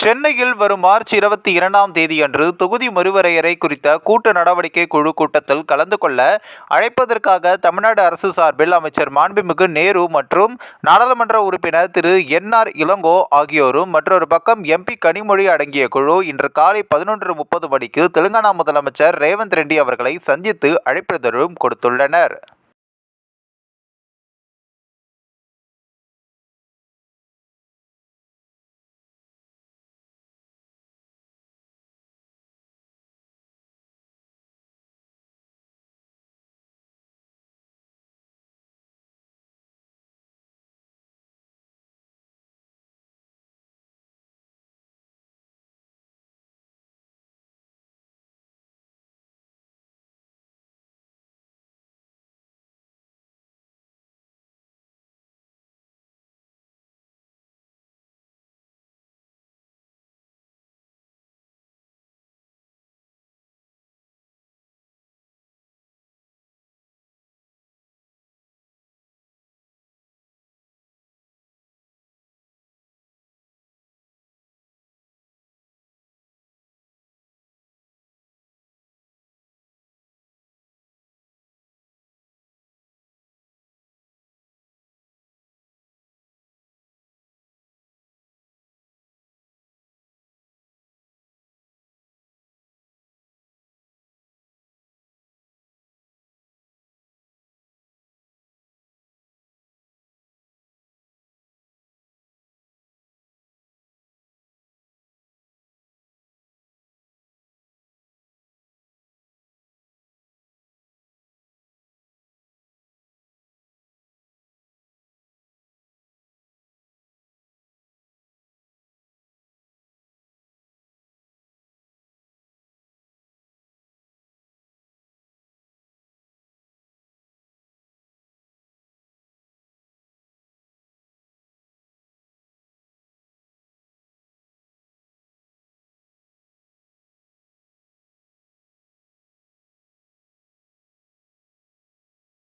சென்னையில் வரும் மார்ச் இருபத்தி இரண்டாம் தேதியன்று தொகுதி மறுவரையறை குறித்த கூட்டு நடவடிக்கை குழு கூட்டத்தில் கலந்து கொள்ள அழைப்பதற்காக தமிழ்நாடு அரசு சார்பில் அமைச்சர் மாண்புமிகு நேரு மற்றும் நாடாளுமன்ற உறுப்பினர் திரு என் ஆர் இளங்கோ ஆகியோரும் மற்றொரு பக்கம் எம்பி கனிமொழி அடங்கிய குழு இன்று காலை பதினொன்று முப்பது மணிக்கு தெலுங்கானா முதலமைச்சர் ரேவந்த் ரெட்டி அவர்களை சந்தித்து அழைப்பிதழும் கொடுத்துள்ளனர்.